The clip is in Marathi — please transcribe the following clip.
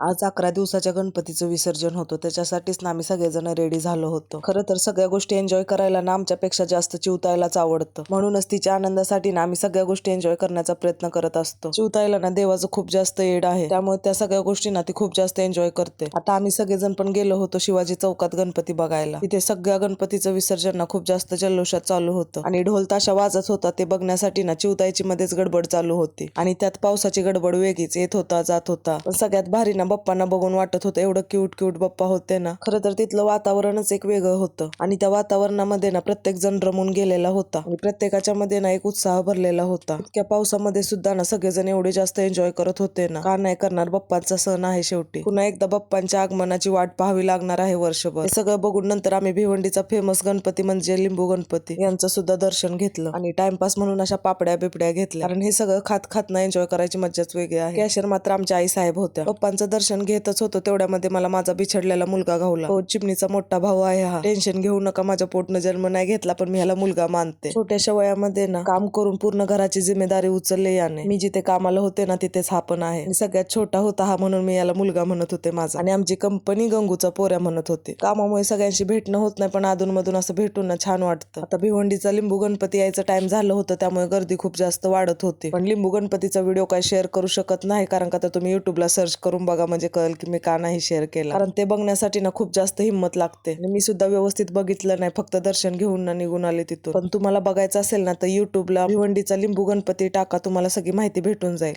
आज अकरा दिवसाच्या गणपतीचं विसर्जन होतं. त्याच्यासाठीच ना आम्ही सगळेजण रेडी झालो होतो. खरं तर सगळ्या गोष्टी एन्जॉय करायला ना आमच्यापेक्षा जास्त चिवतायलाच आवडतं. म्हणूनच तिच्या आनंदासाठी ना आम्ही सगळ्या गोष्टी एन्जॉय करण्याचा प्रयत्न करत असतो. चिवतायला ना देवाचं खूप जास्त एड आहे. त्यामुळे त्या सगळ्या गोष्टी ना ती खूप जास्त एन्जॉय करते. आता आम्ही सगळेजण पण गेलो होतो शिवाजी चौकात गणपती बघायला. तिथे सगळ्या गणपतीचं विसर्जन ना खूप जास्त जल्लोषात चालू होतं. आणि ढोल ताशा वाजत होता ते बघण्यासाठी ना चिवतायची मध्येच गडबड चालू होती. आणि त्यात पावसाची गडबड वेगळीच येत होता जात होता. पण सगळ्यात भारी ना बाप्पांना बघून वाटत होतं एवढं क्यूट क्यूट बाप्पा होते ना. खरं तर तिथलं वातावरणच एक वेगळं होतं. आणि त्या वातावरणामध्ये ना प्रत्येक जण रमून गेलेला होता. आणि प्रत्येकाच्या मध्ये ना एक उत्साह भरलेला होता. इतक्या पावसामध्ये सुद्धा ना सगळेजण एवढे जास्त एन्जॉय करत होते ना. का नाही करणार बाप्पांचा सण आहे शेवटी. पुन्हा एकदा बाप्पांच्या आगमनाची वाट पाहावी लागणार आहे वर्षभर. हे सगळं बघून नंतर आम्ही भिवंडीचा फेमस गणपती म्हणजे लिंबू गणपती यांचं सुद्धा दर्शन घेतलं. आणि टाइमपास म्हणून अशा पापड्या बिपड्या घेतल्या. कारण हे सगळं खात खात ना एन्जॉय करायची मज्जाच वेगळी आहे. कॅशर मात्र आमच्या आई साहेब होत्या. पप्पांचं दर्शन घेतच होतो तेवढ्यामध्ये मला माझा बिछडलेला मुलगा घावला. तो चिमणीचा मोठा भाऊ आहे हा. टेन्शन घेऊ नका माझ्या पोटनं जन्म नाही घेतला पण मी ह्याला मुलगा मानते. छोट्याशा वयामध्ये ना काम करून पूर्ण घराची जिम्मेदारी उचलले याने. मी जिथे कामाला होते ना तिथेच हा पण आहे. आणि सगळ्यात छोटा होता हा म्हणून मी याला मुलगा म्हणत होते माझा. आणि आमची कंपनी गंगूचा पोऱ्या म्हणत होते. कामामुळे सगळ्यांशी भेटणं होत नाही पण अधून मधून असं भेटून ना छान वाटतं. आता भिवंडीचा लिंबू गणपती यायचं टाइम झालं होतं त्यामुळे गर्दी खूप जास्त वाढत होती. पण लिंबू गणपतीचा व्हिडिओ काय शेअर करू शकत नाही कारण का तर तुम्ही युट्यूबला सर्च करून बघा. म्हणजे कळेल की मी का नाही शेअर केला. कारण ते बघण्यासाठी ना खूप जास्त हिंमत लागते. आणि मी सुद्धा व्यवस्थित बघितलं नाही फक्त दर्शन घेऊन ना निघून आले तिथून. पण तुम्हाला बघायचं असेल ना तर युट्यूबला भिवंडीचा लिंबू गणपती टाका तुम्हाला सगळी माहिती भेटून जाईल.